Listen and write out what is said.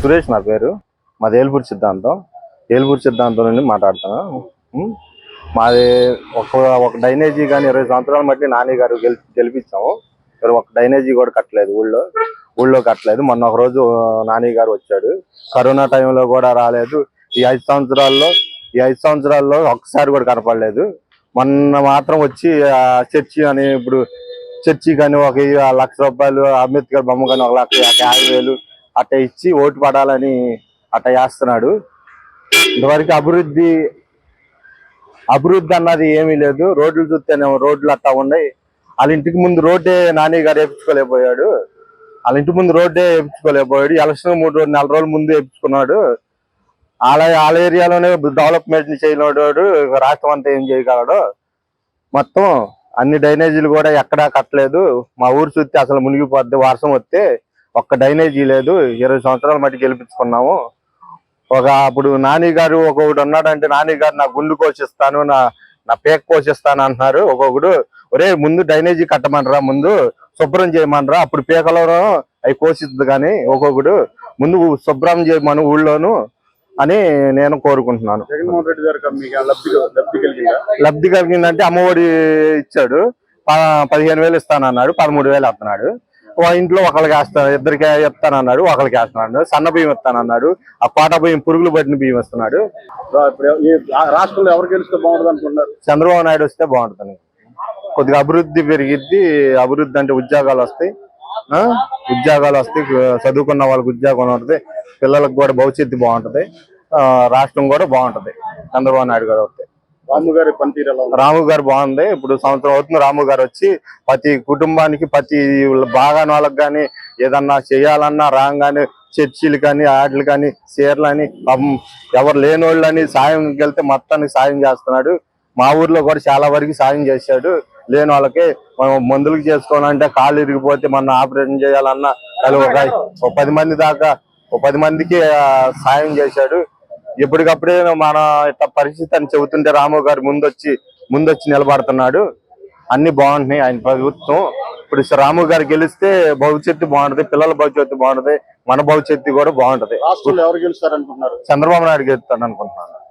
సురేష్ నా పేరు. మాది ఏలుపూర్ సిద్ధాంతం. ఏలుపూర్ సిద్ధాంతం నుండి మాట్లాడుతున్నాను మాది ఒక ఒక డైనేజీ కానీ ఇరవై సంవత్సరాల మట్టి నాని గారు గెలి గెలిపించాము. ఇక్కడ ఒక డైనేజీ కూడా కట్టలేదు ఊళ్ళో. ఊళ్ళో కట్టలేదు. మొన్న ఒక రోజు నాని గారు వచ్చాడు. కరోనా టైంలో కూడా రాలేదు. ఈ ఐదు సంవత్సరాల్లో ఈ ఐదు సంవత్సరాల్లో ఒక్కసారి కూడా కనపడలేదు. మొన్న మాత్రం వచ్చి చర్చి అని ఇప్పుడు చర్చి కానీ ఒక లక్ష రూపాయలు అంబేద్కర్ బొమ్మ కానీ ఒక లక్ష యాభై వేలు అట్ట ఇచ్చి ఓటు పడాలని అట్ట చేస్తున్నాడు ఇంతవరకు అభివృద్ధి అభివృద్ధి అన్నది ఏమీ లేదు. రోడ్లు చూస్తేనే రోడ్లు అట్టా ఉన్నాయి. వాళ్ళ ఇంటికి ముందు రోడ్డే నాని గారు వేపించుకోలేకపోయాడు. వాళ్ళ ఇంటి ముందు రోడ్డే వేపించుకోలేకపోయాడు. ఎలక్షన్ మూడు రోజులు నెల రోజుల ముందు వేపించుకున్నాడు. వాళ్ళ వాళ్ళ ఏరియాలోనే డెవలప్మెంట్ చేయలేడు రాష్ట్రం అంతా ఏం చేయగలడు. మొత్తం అన్ని డ్రైనేజీలు కూడా ఎక్కడా కట్టలేదు. మా ఊరు చూస్తే అసలు మునిగిపోద్ది. వర్షం వస్తే ఒక్క డ్రైనేజీ లేదు. ఇరవై సంవత్సరాల మట్టి గెలిపించుకున్నాము. ఒక అప్పుడు నాని గారు ఒకడు ఉన్నాడంటే నాని గారు నా గుండు కోసిస్తాను నా నా పేక కోసిస్తాను అంటున్నారు. ఒక్కొక్కడు ఒరే ముందు డ్రైనేజీ కట్టమనరా ముందు శుభ్రం చేయమనరా అప్పుడు పీకలో అవి కోసిద్ది కానీ. ఒక్కొక్కడు ముందు శుభ్రం చేయమను ఊళ్ళోను అని నేను కోరుకుంటున్నాను. జగన్మోహన్ రెడ్డి గారు లబ్ధి లబ్ధి కలిగిందా? లబ్ధి కలిగిందంటే అమ్మఒడి ఇచ్చాడు. పదిహేను వేలు ఇస్తానన్నాడు పదమూడు వేలు ఇస్తున్నాడు ఇంట్లో ఒకరికి వేస్తాను ఇద్దరికి ఇస్తానన్నాడు ఒకరికి వేస్తున్నాడు సన్న బియ్యం ఇస్తానన్నాడు. ఆ కోట బియ్యం పురుగులు పట్టిన బియ్యం ఇస్తున్నాడు. రా- రాష్ట్రంలో ఎవరు గెలిస్తే బాగుంటుంది అనుకుంటున్నారు? చంద్రబాబు నాయుడు వస్తే బాగుంటుంది. కొద్దిగా అభివృద్ధి పెరిగిద్ది. అభివృద్ధి అంటే ఉద్యోగాలు వస్తాయి. ఆ? ఉద్యోగాలు వస్తాయి. చదువుకున్న వాళ్ళకి ఉద్యోగం ఉంటుంది పిల్లలకు కూడా భవిష్యత్తు బాగుంటది. ఆ, రాష్ట్రం కూడా బాగుంటది. చంద్రబాబు నాయుడు గారు వస్తే. రాము గారి పనితీరు రాము గారు బాగుంది. ఇప్పుడు సంవత్సరం అవుతుంది. రాము గారు వచ్చి ప్రతి కుటుంబానికి ప్రతి బాగాని వాళ్ళకి కానీ ఏదన్నా చేయాలన్నా రాగానే చర్చిలు కానీ ఆటలు కానీ చీరలు అని ఎవరు లేని వాళ్ళని సాయం వెళ్తే మొత్తానికి సాయం చేస్తున్నాడు. మా ఊర్లో కూడా చాలా వరకు సాయం చేశాడు. లేని వాళ్ళకి మనం మందులకు చేసుకోవాలంటే కాళ్ళు ఇరిగిపోతే మన ఆపరేషన్ చేయాలన్నా ఒక పది మంది దాకా ఒక పది మందికి సాయం చేశాడు. ఎప్పటికప్పుడే మన పరిస్థితి అని చెబుతుంటే రాము గారు ముందొచ్చి ముందొచ్చి నిలబడుతున్నాడు. అన్ని బాగుంటున్నాయి ఆయన ప్రభుత్వం. ఇప్పుడు రాము గారు గెలిస్తే భవిష్యత్తు బాగుంటది పిల్లల భవిష్యత్తు బాగుంటది మన భవిష్యత్తు కూడా బాగుంటది. చంద్రబాబు నాయుడు గెలుస్తాడు అనుకుంటున్నాను